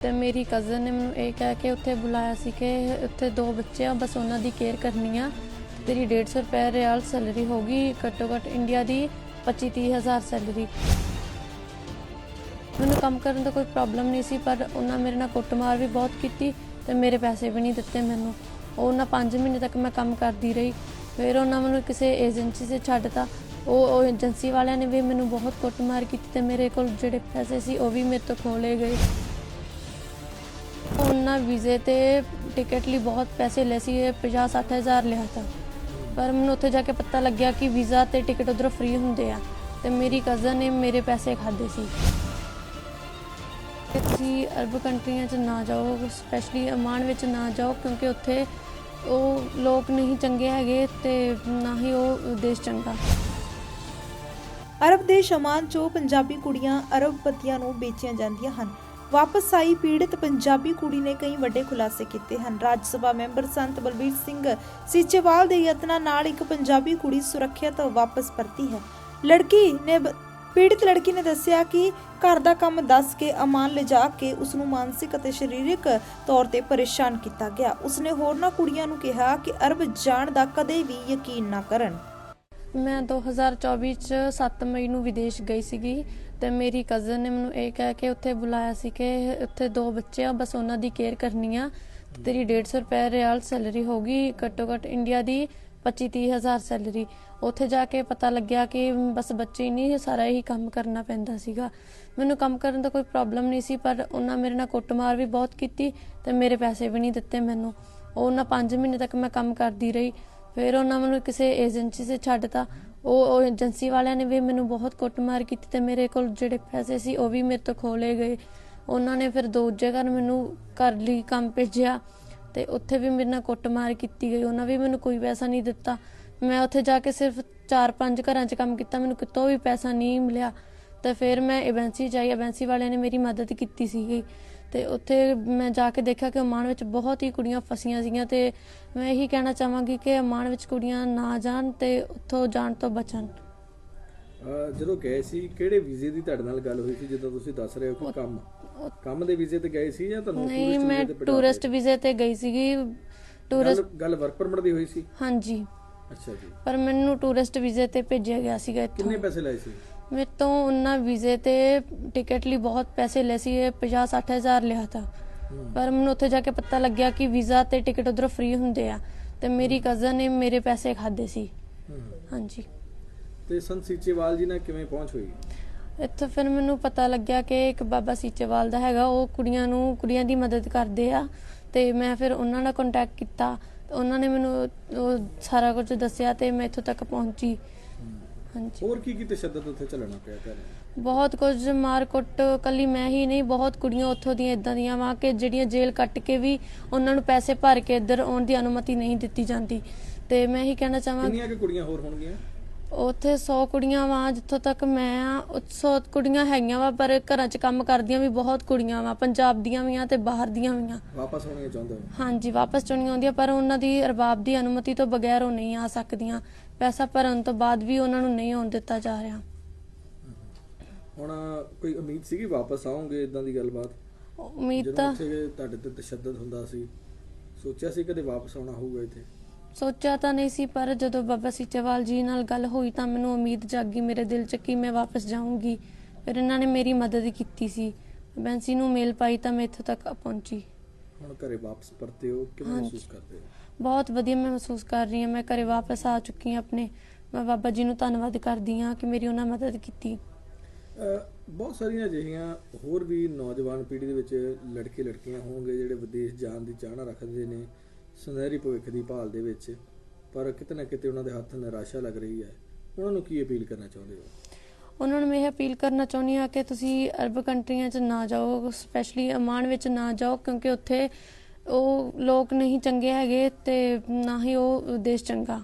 ਤੇ ਮੇਰੀ ਕਜ਼ਨ ਨੇ ਮੈਨੂੰ ਇਹ ਕਹਿ ਕੇ ਉੱਥੇ ਬੁਲਾਇਆ ਸੀ ਕਿ ਉੱਥੇ ਦੋ ਬੱਚੇ ਆ, ਬਸ ਉਹਨਾਂ ਦੀ ਕੇਅਰ ਕਰਨੀ ਆ। ਤੇਰੀ 150 ਰੁਪਏ ਰਿਆਲ ਸੈਲਰੀ ਹੋਗੀ ਘੱਟੋ ਘੱਟ ਇੰਡੀਆ ਦੀ 25 ਹਜ਼ਾਰ ਸੈਲਰੀ ਮੈਨੂੰ ਕੰਮ ਕਰਨ ਦਾ ਕੋਈ ਪ੍ਰੋਬਲਮ ਨਹੀਂ ਸੀ, ਪਰ ਉਹਨਾਂ ਮੇਰੇ ਨਾਲ ਕੁੱਟਮਾਰ ਵੀ ਬਹੁਤ ਕੀਤੀ ਤੇ ਮੇਰੇ ਪੈਸੇ ਵੀ ਨਹੀਂ ਦਿੱਤੇ ਮੈਨੂੰ। ਉਹਨਾਂ 5 ਮਹੀਨੇ ਤੱਕ ਮੈਂ ਕੰਮ ਕਰਦੀ ਰਹੀ। ਫਿਰ ਉਹਨਾਂ ਮੈਨੂੰ ਕਿਸੇ ਏਜੰਸੀ 'ਤੇ ਛੱਡਤਾ। ਉਹ ਉਹ ਏਜੰਸੀ ਵਾਲਿਆਂ ਨੇ ਵੀ ਮੈਨੂੰ ਬਹੁਤ ਕੁੱਟਮਾਰ ਕੀਤੀ ਤੇ ਮੇਰੇ ਕੋਲ ਜਿਹੜੇ ਪੈਸੇ ਸੀ ਉਹ ਵੀ ਮੇਰੇ ਤੋਂ ਖੋਹ ਗਏ। ਉਹਨਾਂ ਵੀਜ਼ੇ ਤੇ ਟਿਕਟ ਲਈ ਬਹੁਤ ਪੈਸੇ ਲਏ ਸੀ 50 60 ਹਜ਼ਾਰ ਲਿਆ ਤਾ। ਪਰ ਮੈਨੂੰ ਉੱਥੇ ਜਾ ਕੇ ਪਤਾ ਲੱਗਿਆ ਕਿ ਵੀਜ਼ਾ ਤੇ ਟਿਕਟ ਉਧਰੋਂ ਫ੍ਰੀ ਹੁੰਦੇ ਆ ਤੇ ਮੇਰੀ ਕਜ਼ਨ ਨੇ ਮੇਰੇ ਪੈਸੇ ਖਾਦੇ ਸੀ। ਤੁਸੀਂ ਅਰਬ ਕੰਟਰੀਆਂ 'ਚ ਨਾ ਜਾਓ ਸਪੈਸ਼ਲੀ ਅਮਾਨ ਵਿੱਚ ਨਾ ਜਾਓ, ਕਿਉਂਕਿ ਉੱਥੇ ਉਹ ਲੋਕ ਨਹੀਂ ਚੰਗੇ ਹੈਗੇ ਤੇ ਨਾ ਹੀ ਉਹ ਦੇਸ਼ ਚੰਗਾ। ਅਰਬ ਦੇਸ਼ ਅਮਾਨ 'ਚੋਂ ਪੰਜਾਬੀ ਕੁੜੀਆਂ ਅਰਬ ਪਤੀਆਂ ਨੂੰ ਵੇਚੀਆਂ ਜਾਂਦੀਆਂ ਹਨ। ਵਾਪਸ ਆਈ ਪੀੜਤ ਪੰਜਾਬੀ ਕੁੜੀ ਨੇ ਕਈ ਵੱਡੇ ਖੁਲਾਸੇ ਕੀਤੇ ਹਨ। ਰਾਜ ਸਭਾ ਮੈਂਬਰ ਸੰਤ ਬਲਬੀਰ ਸਿੰਘ ਸੀਚੇਵਾਲ ਦੇ ਯਤਨਾਂ ਨਾਲ ਇੱਕ ਪੰਜਾਬੀ ਕੁੜੀ ਸੁਰੱਖਿਅਤ ਵਾਪਸ ਪਰਤੀ ਹੈ। ਲੜਕੀ ਨੇ ਬ- ਪੀੜਤ ਲੜਕੀ ਨੇ ਦੱਸਿਆ ਕਿ ਘਰ ਦਾ ਕੰਮ ਦੱਸ ਕੇ ਅਮਾਨ ਲਿਜਾ ਕੇ ਉਸ ਨੂੰ ਮਾਨਸਿਕ ਅਤੇ ਸਰੀਰਕ ਤੌਰ ਤੇ ਪਰੇਸ਼ਾਨ ਕੀਤਾ ਗਿਆ। ਉਸਨੇ ਹੋਰਨਾਂ ਕੁੜੀਆਂ ਨੂੰ ਕਿਹਾ ਕਿ ਅਰਬ ਜਾਣ ਦਾ ਕਦੇ ਵੀ ਯਕੀਨ ਨਾ ਕਰਨ। ਮੈਂ 2024 ਚ 7 ਮਈ ਨੂੰ ਵਿਦੇਸ਼ ਗਈ ਸੀਗੀ ਤੇ ਮੇਰੀ ਕਜ਼ਨ ਨੇ ਮੈਨੂੰ ਇਹ ਕਹਿ ਕੇ ਉੱਥੇ ਬੁਲਾਇਆ ਸੀ ਕਿ ਉੱਥੇ ਦੋ ਬੱਚੇ ਆ, ਬਸ ਉਹਨਾਂ ਦੀ ਕੇਅਰ ਕਰਨੀ ਆ। ਤੇ ਤੇਰੀ 150 ਰੁਪਏ ਰਿਆਲ ਸੈਲਰੀ ਹੋਗੀ ਘੱਟੋ ਘੱਟ ਇੰਡੀਆ ਦੀ 25 ਹਜ਼ਾਰ ਸੈਲਰੀ ਉੱਥੇ ਜਾ ਕੇ ਪਤਾ ਲੱਗਿਆ ਕਿ ਬਸ ਬੱਚੇ ਹੀ ਨਹੀਂ ਸਾਰਾ ਹੀ ਕੰਮ ਕਰਨਾ ਪੈਂਦਾ ਸੀਗਾ। ਮੈਨੂੰ ਕੰਮ ਕਰਨ ਦਾ ਕੋਈ ਪ੍ਰੋਬਲਮ ਨਹੀਂ ਸੀ, ਪਰ ਉਹਨਾਂ ਮੇਰੇ ਨਾਲ ਕੁੱਟਮਾਰ ਵੀ ਬਹੁਤ ਕੀਤੀ ਤੇ ਮੇਰੇ ਪੈਸੇ ਵੀ ਨਹੀਂ ਦਿੱਤੇ ਮੈਨੂੰ। ਉਹ ਉਹਨਾਂ 5 ਮਹੀਨੇ ਤੱਕ ਮੈਂ ਕੰਮ ਕਰਦੀ ਰਹੀ। ਫਿਰ ਉਹਨਾਂ ਮੈਨੂੰ ਕਿਸੇ ਏਜੰਸੀ 'ਤੇ ਛੱਡਤਾ। ਉਹ ਉਹ ਏਜੰਸੀ ਵਾਲਿਆਂ ਨੇ ਵੀ ਮੈਨੂੰ ਬਹੁਤ ਕੁੱਟਮਾਰ ਕੀਤੀ ਤੇ ਮੇਰੇ ਕੋਲ ਜਿਹੜੇ ਪੈਸੇ ਸੀ ਉਹ ਵੀ ਮੇਰੇ ਤੋਂ ਖੋਲੇ ਗਏ। ਉਹਨਾਂ ਨੇ ਫਿਰ ਦੂਜੇ ਘਰ ਮੈਨੂੰ ਘਰ ਲਈ ਕੰਮ ਭੇਜਿਆ ਤੇ ਉੱਥੇ ਵੀ ਮੇਰੇ ਨਾਲ ਕੁੱਟਮਾਰ ਕੀਤੀ ਗਈ। ਉਹਨਾਂ ਵੀ ਮੈਨੂੰ ਕੋਈ ਪੈਸਾ ਨਹੀਂ ਦਿੱਤਾ। ਮੈਂ ਉੱਥੇ ਜਾ ਕੇ ਸਿਰਫ 4-5 ਘਰਾਂ 'ਚ ਕੰਮ ਕੀਤਾ। ਮੈਨੂੰ ਕਿਤੋਂ ਵੀ ਪੈਸਾ ਨਹੀਂ ਮਿਲਿਆ। ਤੇ ਫਿਰ ਮੈਂ ਏਜੰਸੀ ਜਾਈ ਏਜੰਸੀ ਵਾਲਿਆਂ ਨੇ ਮੇਰੀ ਮਦਦ ਕੀਤੀ ਸੀਗੀ। ਤੇ ਉੱਥੇ ਮੈਂ ਜਾ ਕੇ ਦੇਖਿਆ ਕਿ ਓਮਾਨ ਵਿੱਚ ਬਹੁਤ ਹੀ ਕੁੜੀਆਂ ਫਸੀਆਂ ਸੀਗੀਆਂ ਤੇ ਮੈਂ ਇਹੀ ਕਹਿਣਾ ਚਾਹਾਂਗੀ ਕਿ ਓਮਾਨ ਵਿੱਚ ਕੁੜੀਆਂ ਨਾ ਜਾਣ ਤੇ ਉੱਥੋਂ ਜਾਣ ਤੋਂ ਬਚਣ। ਜਦੋਂ ਗਏ ਸੀ ਕਿਹੜੇ ਵੀਜ਼ੇ ਦੀ ਤੁਹਾਡੇ ਨਾਲ ਗੱਲ ਹੋਈ ਸੀ? ਜਦੋਂ ਤੁਸੀਂ ਦੱਸ ਰਹੇ ਹੋ ਕਿ ਕੰਮ ਕੰਮ ਦੇ ਵੀਜ਼ੇ ਤੇ ਗਏ ਸੀ ਜਾਂ ਤੁਹਾਨੂੰ ਨਹੀਂ ਮੈਂ ਟੂਰਿਸਟ ਵੀਜ਼ੇ ਤੇ ਗਈ ਸੀਗੀ। ਟੂਰਿਸਟ ਗੱਲ ਵਰਕ ਪਰਮਿਟ ਦੀ ਹੋਈ ਸੀ? ਹਾਂਜੀ। ਅੱਛਾ ਜੀ। ਪਰ ਮੈਨੂੰ ਟੂਰਿਸਟ ਵੀਜ਼ੇ ਤੇ ਭੇਜਿਆ ਗਿਆ ਸੀਗਾ ਇੱਥੋਂ। ਕਿੰਨੇ ਪੈਸੇ ਲਏ ਸੀ? ਮੇਰੇ ਤੋਂ ਉਹਨਾਂ ਵੀਜ਼ੇ ਤੇ ਟਿਕਟ ਲਈ ਬਹੁਤ ਪੈਸੇ ਲਏ ਸੀ 50 60 ਹਜ਼ਾਰ ਲਿਆ ਤਾ। ਪਰ ਮੈਨੂੰ ਉੱਥੇ ਜਾ ਕੇ ਪਤਾ ਲੱਗਿਆ ਕਿ ਵੀਜ਼ਾ ਤੇ ਟਿਕਟ ਉਧਰੋਂ ਫ੍ਰੀ ਹੁੰਦੇ ਆ ਤੇ ਮੇਰੀ ਕਜ਼ਨ ਨੇ ਮੇਰੇ ਪੈਸੇ ਖਾਦੇ ਸੀ। ਹਾਂਜੀ। ਤੇ ਸੰਤ ਸੀਚੇਵਾਲ ਜੀ ਨਾਲ ਕਿਵੇਂ ਪਹੁੰਚ ਹੋਈ? ਇੱਥੇ ਫਿਰ ਮੈਨੂੰ ਪਤਾ ਲੱਗਿਆ ਕਿ ਇੱਕ ਬਾਬਾ ਸੀਚੇਵਾਲ ਦਾ ਹੈਗਾ ਉਹ ਕੁੜੀਆਂ ਨੂੰ ਕੁੜੀਆਂ ਦੀ ਮਦਦ ਕਰਦੇ ਆ ਤੇ ਮੈਂ ਫਿਰ ਉਹਨਾਂ ਨਾਲ ਕੰਟੈਕਟ ਕੀਤਾ। ਉਹਨਾਂ ਨੇ ਮੈਨੂੰ ਉਹ ਸਾਰਾ ਕੁਝ ਦੱਸਿਆ ਤੇ ਮੈਂ ਇੱਥੋਂ ਤੱਕ ਪਹੁੰਚੀ। ਹਾਂਜੀ। ਹੋਰ ਕੀ ਕੀ ਤਸ਼ੱਦਦ ਉੱਥੇ ਚੱਲਣਾ ਪਿਆ ਤੁਹਾਨੂੰ ਬਹੁਤ ਕੁਝ ਮਾਰ ਕੁੱਟ ਕੱਲੀ ਮੈਂ ਹੀ ਨਹੀਂ ਬਹੁਤ ਕੁੜੀਆਂ ਉੱਥੋਂ ਦੀਆਂ ਇਦਾਂ ਦੀਆਂ ਵਾਂ ਕਿ ਜਿਹੜੀਆਂ ਜੇਲ੍ਹ ਕੱਟ ਕੇ ਵੀ ਉਹਨਾਂ ਨੂੰ ਪੈਸੇ ਭਰ ਕੇ ਇੱਧਰ ਆਉਣ ਦੀ ਅਨੁਮਤੀ ਨਹੀਂ ਦਿੱਤੀ ਜਾਂਦੀ। ਤੇ ਮੈਂ ਹੀ ਕਹਿਣਾ ਚਾਹਾਂ ਕਿੰਨੀਆਂ ਕਿ ਕੁੜੀਆਂ ਹੋਰ ਹੋਣਗੀਆਂ? ਉੱਥੇ 100 ਕੁੜੀਆਂ ਵਾਂ ਜਿੱਥੋਂ ਤੱਕ ਮੈਂ ਆ 100 ਕੁੜੀਆਂ ਹੈਗੀਆਂ ਵਾ ਪਰ ਘਰਾਂ 'ਚ ਕੰਮ ਕਰਦੀਆਂ ਵੀ ਬਹੁਤ ਕੁੜੀਆਂ ਵਾਂ ਪੰਜਾਬ ਦੀਆਂ ਵੀ ਆ ਤੇ ਬਾਹਰ ਦੀਆਂ ਵੀ ਆ। ਵਾਪਸ ਆਉਣੀਆਂ ਚਾਹੁੰਦੇ ਹੋ? ਹਾਂਜੀ ਵਾਪਸ ਚੁਣੀਆਂ ਆਉਂਦੀਆਂ ਪਰ ਉਹਨਾਂ ਦੀ ਅਰਬਾਬ ਦੀ ਅਨੁਮਤੀ ਤੋਂ ਬਗੈਰ ਉਹ ਨਹੀਂ ਆ ਸਕਦੀਆਂ। ਪੈਸਾ ਭਰਨ ਤੋਂ ਬਾਅਦ ਵੀ ਉਹਨਾਂ ਨੂੰ ਨਹੀਂ ਆਉਣ ਦਿੱਤਾ ਜਾ ਰਿਹਾ। ਹੁਣ ਕੋਈ ਉਮੀਦ ਸੀਗੀ ਵਾਪਸ ਆਉਂਗੇ ਇਦਾਂ ਦੀ ਗੱਲਬਾਤ? ਉਮੀਦ ਤਾਂ ਉੱਥੇ ਤੁਹਾਡੇ ਤੇ ਤਸ਼ੱਦਦ ਹੁੰਦਾ ਸੀ। ਸੋਚਿਆ ਸੀ ਕਦੇ ਵਾਪਸ ਆਉਣਾ ਹੋਊਗਾ ਇੱਥੇ? ਸੋਚਿਆ ਤਾਂ ਨਹੀਂ ਸੀ ਪਰ ਜਦੋਂ ਬਾਬਾ ਸੀਚੇਵਾਲ ਜੀ ਨਾਲ ਗੱਲ ਹੋਈ ਤਾਂ ਮੈਨੂੰ ਉਮੀਦ ਜਾਗੀ ਮੇਰੇ ਦਿਲ 'ਚ ਕਿ ਮੈਂ ਵਾਪਸ ਜਾਊਂਗੀ। ਫਿਰ ਇਹਨਾਂ ਨੇ ਮੇਰੀ ਮਦਦ ਕੀਤੀ ਸੀ। ਬੈਂਸੀ ਨੂੰ ਮੇਲ ਪਾਈ ਤਾਂ ਮੈਂ ਇੱਥੋਂ ਤੱਕ ਪਹੁੰਚੀ। ਹੁਣ ਘਰੇ ਵਾਪਸ ਪਰਤੇ ਹੋ ਕਿਵੇਂ ਹਾਂਜੀ। ਮਹਿਸੂਸ ਕਰਦੇ ਹੋ? ਬਹੁਤ ਵਧੀਆ ਮੈਂ ਮਹਿਸੂਸ ਕਰ ਰਹੀ ਹਾਂ ਮੈਂ ਘਰੇ ਵਾਪਸ ਆ ਚੁੱਕੀ ਹਾਂ ਆਪਣੇ ਮੈਂ ਬਾਬਾ ਜੀ ਨੂੰ ਧੰਨਵਾਦ ਕਰਦੀ ਹਾਂ ਕਿ ਮੇਰੀ ਉਹਨਾਂ ਮਦਦ ਕੀਤੀ। ਅਹ ਬਹੁਤ ਸਾਰੀਆਂ ਅਜਿਹੀਆਂ ਹੋਰ ਵੀ ਨੌਜਵਾਨ ਪੀੜ੍ਹੀ ਦੇ ਵਿੱਚ ਲੜਕੇ ਲੜਕੀਆਂ ਹੋਣਗੇ ਜਿਹੜੇ ਵਿਦੇਸ਼ ਜਾਣ ਦੀ ਚਾਹਨਾ ਰੱਖਦੇ ਨੇ ਸੁਨਹਿਰੀ ਭਵਿੱਖ ਦੀ ਭਾਲ ਦੇ ਵਿੱਚ ਪਰ ਕਿਤੇ ਨਾ ਕਿਤੇ ਉਹਨਾਂ ਦੇ ਹੱਥ ਨਿਰਾਸ਼ਾ ਲੱਗ ਰਹੀ ਹੈ। ਉਹਨਾਂ ਨੂੰ ਕੀ ਅਪੀਲ ਕਰਨਾ ਚਾਹੁੰਦੇ ਹੋ? ਉਹਨਾਂ ਨੂੰ ਮੈਂ ਇਹ ਅਪੀਲ ਕਰਨਾ ਚਾਹੁੰਦੀ ਹਾਂ ਕਿ ਤੁਸੀਂ ਅਰਬ ਕੰਟਰੀਆਂ 'ਚ ਨਾ ਜਾਓ ਸਪੈਸ਼ਲੀ ਅਮਾਨ ਵਿੱਚ ਨਾ ਜਾਓ, ਕਿਉਂਕਿ ਉੱਥੇ ਉਹ ਲੋਕ ਨਹੀਂ ਚੰਗੇ ਹੈਗੇ ਤੇ ਨਾ ਹੀ ਉਹ ਦੇਸ਼ ਚੰਗਾ।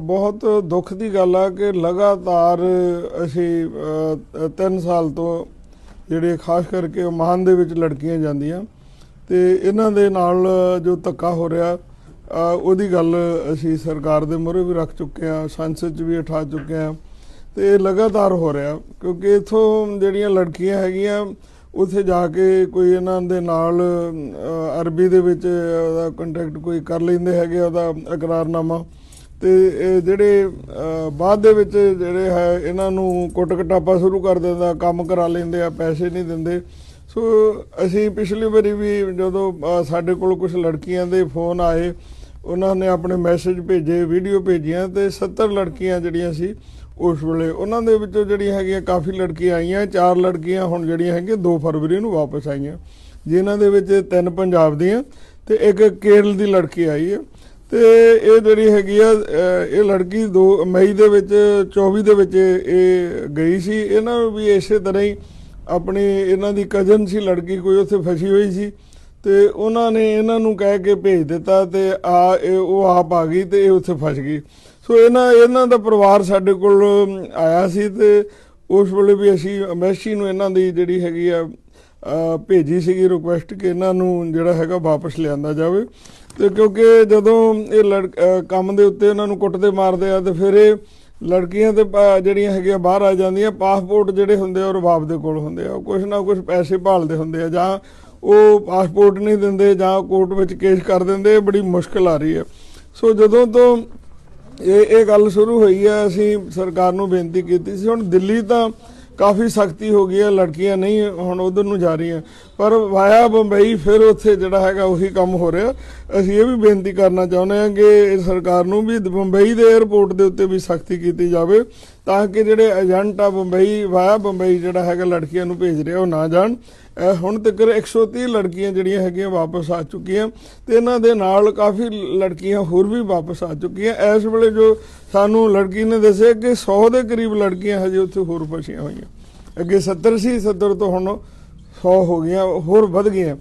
ਬਹੁਤ ਦੁੱਖ ਦੀ ਗੱਲ ਆ ਕਿ ਲਗਾਤਾਰ ਅਸੀਂ 3 ਸਾਲ ਤੋਂ ਜਿਹੜੇ ਖਾਸ ਕਰਕੇ ਓਮਾਨ ਦੇ ਵਿੱਚ ਲੜਕੀਆਂ ਜਾਂਦੀਆਂ ਤੇ ਇਹਨਾਂ ਦੇ ਨਾਲ ਜੋ ਧੱਕਾ ਹੋ ਰਿਹਾ ਉਹਦੀ ਗੱਲ ਅਸੀਂ ਸਰਕਾਰ ਦੇ ਮੂਹਰੇ ਵੀ ਰੱਖ ਚੁੱਕੇ ਆ ਸੰਸਦ 'ਚ ਵੀ ਉਠਾ ਚੁੱਕੇ ਆ ਤੇ ਇਹ ਲਗਾਤਾਰ ਹੋ ਰਿਹਾ, ਕਿਉਂਕਿ ਇਥੋਂ ਜਿਹੜੀਆਂ ਲੜਕੀਆਂ ਹੈਗੀਆਂ, ਉੱਥੇ ਜਾ ਕੇ ਕੋਈ ਇਹਨਾਂ ਦੇ ਨਾਲ ਅਰਬੀ ਦੇ ਵਿੱਚ ਉਹਦਾ ਕੰਟੈਕਟ ਕੋਈ ਕਰ ਲੈਂਦੇ ਹੈਗੇ ਆ, ਉਹਦਾ ਇਕਰਾਰਨਾਮਾ। ਤੇ ਇਹ ਜਿਹੜੇ ਬਾਅਦ ਦੇ ਵਿੱਚ ਜਿਹੜੇ ਹੈ, ਇਹਨਾਂ ਨੂੰ ਕੁੱਟ ਕਟਾਪਾ ਸ਼ੁਰੂ ਕਰ ਦਿੰਦਾ, ਕੰਮ ਕਰਾ ਲੈਂਦੇ ਆ, ਪੈਸੇ ਨਹੀਂ ਦਿੰਦੇ। ਸੋ ਅਸੀਂ ਪਿਛਲੀ ਵਾਰੀ ਵੀ ਜਦੋਂ ਸਾਡੇ ਕੋਲ ਕੁਝ ਲੜਕੀਆਂ ਦੇ ਫੋਨ ਆਏ, ਉਹਨਾਂ ਨੇ ਆਪਣੇ ਮੈਸੇਜ ਭੇਜੇ, ਵੀਡੀਓ ਭੇਜੀਆਂ, ਤੇ 70 ਲੜਕੀਆਂ ਜਿਹੜੀਆਂ ਸੀ ਉਸ ਵੇਲੇ ਉਹਨਾਂ ਦੇ ਵਿੱਚੋਂ ਜਿਹੜੀਆਂ ਹੈਗੀਆਂ ਕਾਫੀ ਲੜਕੀਆਂ ਆਈਆਂ, ਚਾਰ ਲੜਕੀਆਂ ਹੁਣ ਜਿਹੜੀਆਂ ਹੈਗੀਆਂ 2 ਫਰਵਰੀ ਨੂੰ ਵਾਪਸ ਆਈਆਂ। ਜਿਨ੍ਹਾਂ ਦੇ ਵਿੱਚ ਤਿੰਨ ਪੰਜਾਬ ਦੀਆਂ ਤੇ ਇੱਕ ਕੇਰਲ ਦੀ ਲੜਕੀ ਆਈ ਹੈ। ਤੇ ਇਹ ਜਿਹੜੀ ਹੈਗੀ ਆ ਇਹ ਲੜਕੀ 2 ਮਈ ਦੇ ਵਿੱਚ 24 ਦੇ ਵਿੱਚ ਇਹ ਗਈ ਸੀ। ਇਹਨਾਂ ਨੂੰ ਵੀ ਇਸੇ ਤਰ੍ਹਾਂ ਹੀ ਆਪਣੀ ਇਹਨਾਂ ਦੀ ਕਜ਼ਨ ਸੀ, ਲੜਕੀ ਕੋਈ ਉੱਥੇ ਫਸੀ ਹੋਈ ਸੀ। ਤੇ ਉਹਨਾਂ ਨੇ ਇਹਨਾਂ ਨੂੰ ਕਹਿ ਕੇ ਭੇਜ ਦਿੱਤਾ ਤੇ ਆ, ਇਹ ਉਹ ਆਪ ਆ ਗਈ ਤੇ ਇਹ ਉੱਥੇ ਫਸ ਗਈ। ਸੋ ਇਹਨਾਂ ਇਹਨਾਂ ਦਾ ਪਰਿਵਾਰ ਸਾਡੇ ਕੋਲ ਆਇਆ ਸੀ ਤੇ ਉਸ ਵੇਲੇ ਵੀ ਅਸੀਂ ਐਮਬੈਸੀ ਨੂੰ ਇਹਨਾਂ ਦੀ ਜਿਹੜੀ ਹੈਗੀ ਆ ਭੇਜੀ ਸੀਗੀ ਰਿਕੁਐਸਟ ਕਿ ਇਹਨਾਂ ਨੂੰ ਜਿਹੜਾ ਹੈਗਾ ਵਾਪਸ ਲਿਆਂਦਾ ਜਾਵੇ। ਤੇ ਕਿਉਂਕਿ ਜਦੋਂ ਇਹ ਲੜ ਕੰਮ ਦੇ ਉੱਤੇ ਇਹਨਾਂ ਨੂੰ ਕੁੱਟਦੇ ਮਾਰਦੇ ਆ ਤੇ ਫਿਰ ਇਹ ਲੜਕੀਆਂ ਤੇ ਪ- ਜਿਹੜੀਆਂ ਹੈਗੀਆਂ ਬਾਹਰ ਆ ਜਾਂਦੀਆਂ ਪਾਸਪੋਰਟ ਜਿਹੜੇ ਹੁੰਦੇ ਆ ਉਹ ਰਬਾਬ ਦੇ ਕੋਲ ਹੁੰਦੇ ਆ। ਕੁਝ ਨਾ ਕੁਝ ਪੈਸੇ ਭਾਲਦੇ ਹੁੰਦੇ ਆ ਜਾਂ ਉਹ ਪਾਸਪੋਰਟ ਨਹੀਂ ਦਿੰਦੇ ਜਾਂ ਕੋਰਟ ਵਿੱਚ ਕੇਸ ਕਰ ਦਿੰਦੇ, ਇਹ ਬੜੀ ਮੁਸ਼ਕਲ ਆ ਰਹੀ ਹੈ ਸੋ ਜਦੋਂ ਤੋਂ ਇਹ ਇਹ ਗੱਲ ਸ਼ੁਰੂ ਹੋਈ ਹੈ, ਅਸੀਂ ਸਰਕਾਰ ਨੂੰ ਬੇਨਤੀ ਕੀਤੀ ਸੀ। ਹੁਣ ਦਿੱਲੀ ਤਾਂ ਕਾਫੀ ਸਖਤੀ ਹੋ ਗਈ ਹੈ, ਲੜਕੀਆਂ ਨਹੀਂ, ਹੁਣ ਉਧਰ ਨੂੰ ਜਾ ਰਹੀਆਂ। ਪਰ ਵਾਇਆ ਬੰਬਈ, ਫਿਰ ਉੱਥੇ ਜਿਹੜਾ ਹੈਗਾ ਉਹੀ ਕੰਮ ਹੋ ਰਿਹਾ। ਅਸੀਂ ਇਹ ਵੀ ਬੇਨਤੀ ਕਰਨਾ ਚਾਹੁੰਦੇ ਹਾਂ ਕਿ ਸਰਕਾਰ ਨੂੰ ਵੀ ਬੰਬਈ ਦੇ 에ਅਰਪੋਰਟ ਦੇ ਉੱਤੇ ਵੀ ਸਖਤੀ ਕੀਤੀ ਜਾਵੇ, ਤਾਂ ਕਿ ਜਿਹੜੇ ਏਜੰਟ ਆ ਬੰਬਈ, ਵਾਇਆ ਬੰਬਈ ਜਿਹੜਾ ਹੈਗਾ ਲੜਕੀਆਂ ਨੂੰ ਭੇਜ ਰਿਹਾ, ਉਹ ਨਾ ਜਾਣ। ਹੁਣ ਤੱਕ 130 ਲੜਕੀਆਂ ਜਿਹੜੀਆਂ ਹੈਗੀਆਂ ਵਾਪਸ ਆ ਚੁੱਕੀਆਂ ਤੇ ਇਹਨਾਂ ਦੇ ਨਾਲ ਕਾਫੀ ਲੜਕੀਆਂ ਹੋਰ ਵੀ ਵਾਪਸ ਆ ਚੁੱਕੀਆਂ। ਇਸ ਵੇਲੇ ਜੋ ਸਾਨੂੰ ਲੜਕੀ ਨੇ ਦੱਸਿਆ ਕਿ 100 ਦੇ ਕਰੀਬ ਲੜਕੀਆਂ ਹਜੇ ਉੱਥੇ ਹੋਰ ਫਸੀਆਂ ਹੋਈਆਂ। ਅੱਗੇ 70 ਸੀ 70 ਤੋਂ ਹੁਣ 100 ਹੋ ਗਈਆਂ, ਹੋਰ ਵੱਧ ਗਈਆਂ।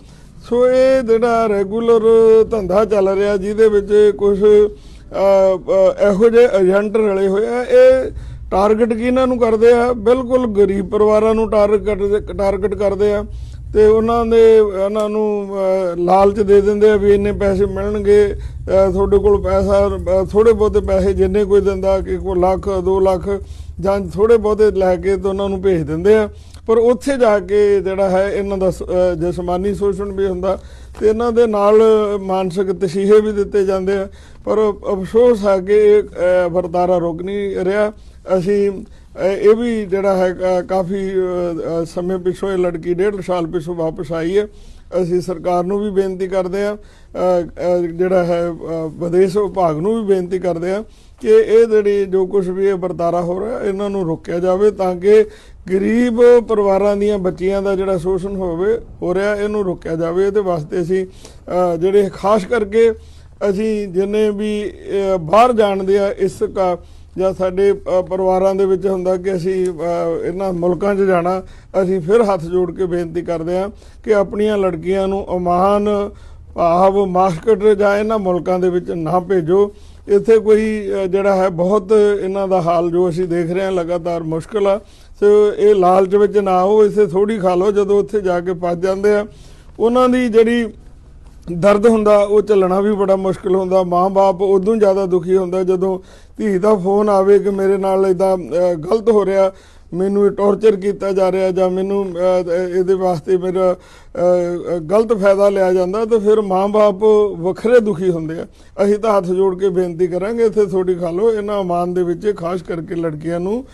ਸੋ ਇਹ ਜਿਹੜਾ ਰੈਗੂਲਰ ਧੰਦਾ ਚੱਲ ਰਿਹਾ, ਜਿਹਦੇ ਵਿੱਚ ਕੁਝ ਇਹੋ ਜਿਹੇ ਏਜੰਟ ਰਲੇ ਹੋਏ ਆ, ਇਹ ਟਾਰਗੇਟ ਕਿਹਨਾਂ ਨੂੰ ਕਰਦੇ ਆ? ਬਿਲਕੁਲ ਗਰੀਬ ਪਰਿਵਾਰਾਂ ਨੂੰ ਟਾਰਗੇਟ ਟਾਰਗੇਟ ਕਰਦੇ ਆ ਤੇ ਉਹਨਾਂ ਦੇ ਇਹਨਾਂ ਨੂੰ ਲਾਲਚ ਦੇ ਦਿੰਦੇ ਆ ਵੀ ਇੰਨੇ ਪੈਸੇ ਮਿਲਣਗੇ। ਤੁਹਾਡੇ ਕੋਲ ਪੈਸਾ ਅਹ, ਥੋੜੇ ਬਹੁਤੇ ਪੈਸੇ ਜਿੰਨੇ ਕੋਈ ਦਿੰਦਾ ਕਿ ਕੋਈ ਲੱਖ 2 ਲੱਖ ਜਾਂ ਥੋੜੇ ਬਹੁਤੇ ਲੈ ਕੇ ਤੇ ਉਹਨਾਂ ਨੂੰ ਭੇਜ ਦਿੰਦੇ ਆ। ਪਰ ਉੱਥੇ ਜਾ ਕੇ ਜਿਹੜਾ ਹੈ ਇਹਨਾਂ ਦਾ ਸ- ਅਹ, ਜਿਸਮਾਨੀ ਸ਼ੋਸ਼ਣ ਵੀ ਹੁੰਦਾ ਤੇ ਇਹਨਾਂ ਦੇ ਨਾਲ ਮਾਨਸਿਕ ਤਸ਼ੀਹੇ ਵੀ ਦਿੱਤੇ ਜਾਂਦੇ ਆ। ਪਰ ਅਫਸੋਸ ਹੈ ਕਿ ਇਹ ਵਰਤਾਰਾ ਰੁਕ ਨਹੀਂ ਰਿਹਾ। ਅਸੀਂ, ਇਹ ਵੀ ਜਿਹੜਾ ਹੈ ਕਾਫੀ ਸਮੇਂ ਪਿਛੋਂ ਇਹ ਲੜਕੀ ਡੇਢ ਸਾਲ ਪਿਛੋਂ ਵਾਪਸ ਆਈ ਹੈ। ਅਸੀਂ ਸਰਕਾਰ ਨੂੰ ਵੀ ਬੇਨਤੀ ਕਰਦੇ ਆ ਜਿਹੜਾ ਹੈ ਵਿਦੇਸ਼ ਵਿਭਾਗ ਨੂੰ ਵੀ ਬੇਨਤੀ ਕਰਦੇ ਆ ਕਿ ਇਹ ਜਿਹੜੀ ਜੋ ਕੁਝ ਵੀ ਇਹ ਵਰਤਾਰਾ ਹੋ ਰਿਹਾ, ਇਹਨਾਂ ਨੂੰ ਰੋਕਿਆ ਜਾਵੇ ਤਾਂ ਕਿ ਗਰੀਬ ਪਰਿਵਾਰਾਂ ਦੀਆਂ ਬੱਚੀਆਂ ਦਾ ਜਿਹੜਾ ਸ਼ੋਸ਼ਣ ਹੋਵੇ, ਹੋ ਰਿਹਾ, ਇਹਨੂੰ ਰੋਕਿਆ ਜਾਵੇ। ਇਹਦੇ ਵਾਸਤੇ ਅਸੀਂ ਜਿਹੜੇ ਖਾਸ ਕਰਕੇ ਅਸੀਂ ਜਿੰਨੇ ਵੀ ਬਾਹਰ ਜਾਣਦੇ ਆ, ਇਸ ਕਾ ਜਾਂ ਸਾਡੇ ਪਰਿਵਾਰਾਂ ਦੇ ਵਿੱਚ ਹੁੰਦਾ ਕਿ ਅਸੀਂ ਇਹਨਾਂ ਮੁਲਕਾਂ 'ਚ ਜਾਣਾ, ਅਸੀਂ ਫਿਰ ਹੱਥ ਜੋੜ ਕੇ ਬੇਨਤੀ ਕਰਦੇ ਹਾਂ ਕਿ ਆਪਣੀਆਂ ਲੜਕੀਆਂ ਨੂੰ ਅਮਾਨ, ਭਾਵ ਮਾਸਕਟ ਜਾਂ ਇਹਨਾਂ ਮੁਲਕਾਂ ਦੇ ਵਿੱਚ ਨਾ ਭੇਜੋ। ਇੱਥੇ ਕੋਈ ਜਿਹੜਾ ਹੈ ਬਹੁਤ ਇਹਨਾਂ ਦਾ ਹਾਲ ਜੋ ਅਸੀਂ ਦੇਖ ਰਹੇ ਹਾਂ ਲਗਾਤਾਰ ਮੁਸ਼ਕਲ ਆ। ਸੋ ਇਹ ਲਾਲਚ ਵਿੱਚ ਨਾ ਆਓ, ਇਸੇ ਥੋੜੀ ਖਾ ਲਓ ਜਦੋਂ ਉੱਥੇ ਜਾ ਕੇ ਫਸ ਜਾਂਦੇ ਆ। ਉਹਨਾਂ ਦੀ ਜਿਹੜੀ ਦਰਦ ਹੁੰਦਾ, ਉਹ ਚੱਲਣਾ ਵੀ ਬੜਾ ਮੁਸ਼ਕਲ ਹੁੰਦਾ, ਮਾਂ-ਬਾਪ ਉਦੋਂ ਜ਼ਿਆਦਾ ਦੁਖੀ ਹੁੰਦਾ ਜਦੋਂ ਧੀ ਦਾ ਫੋਨ ਆਵੇ ਕਿ ਮੇਰੇ ਨਾਲ ਇਦਾਂ ਗਲਤ ਹੋ ਰਿਹਾ ਮੈਨੂੰ ਟੌਰਚਰ ਕੀਤਾ ਜਾ ਰਿਹਾ ਜਾਂ ਮੈਨੂੰ ਇਹਦੇ ਵਾਸਤੇ ਮੇਰਾ ਗਲਤ ਫਾਇਦਾ ਲਿਆ ਜਾਂਦਾ, ਤੇ ਫਿਰ ਮਾਂ-ਬਾਪ ਵੱਖਰੇ ਦੁਖੀ ਹੁੰਦੇ ਆ। ਅਸੀਂ ਤਾਂ ਹੱਥ ਜੋੜ ਕੇ ਬੇਨਤੀ ਕਰਾਂਗੇ, ਇੱਥੇ ਥੋੜੀ ਖਾ ਲਓ, ਇਹਨਾਂ ਅਮਾਨ ਦੇ ਵਿੱਚ ਖਾਸ ਕਰਕੇ ਲੜਕੀਆਂ ਨੂੰ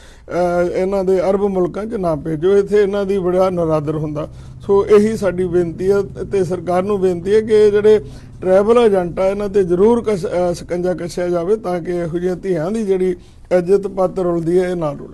ਇਹਨਾਂ ਦੇ ਅਰਬ ਮੁਲਕਾਂ 'ਚ ਨਾ ਭੇਜੋ, ਇੱਥੇ ਇਹਨਾਂ ਦੀ ਬੜਾ ਨਰਾਦਰ ਹੁੰਦਾ। ਸੋ ਇਹੀ ਸਾਡੀ ਬੇਨਤੀ ਹੈ ਤੇ ਸਰਕਾਰ ਨੂੰ ਬੇਨਤੀ ਹੈ ਕਿ ਇਹ ਜਿਹੜੇ ਟਰੈਵਲ ਏਜੰਟ ਆ, ਇਹਨਾਂ ਤੇ ਜ਼ਰੂਰ ਕਸ- ਸਕੰਜਾ ਕੱਸਿਆ ਜਾਵੇ, ਤਾਂ ਕਿ ਇਹੋ ਜਿਹੀਆਂ ਧੀਆਂ ਦੀ ਜਿਹੜੀ ਇੱਜ਼ਤ ਪੱਤ ਰੁਲਦੀ ਹੈ, ਇਹ ਨਾ ਰੁਲੇ।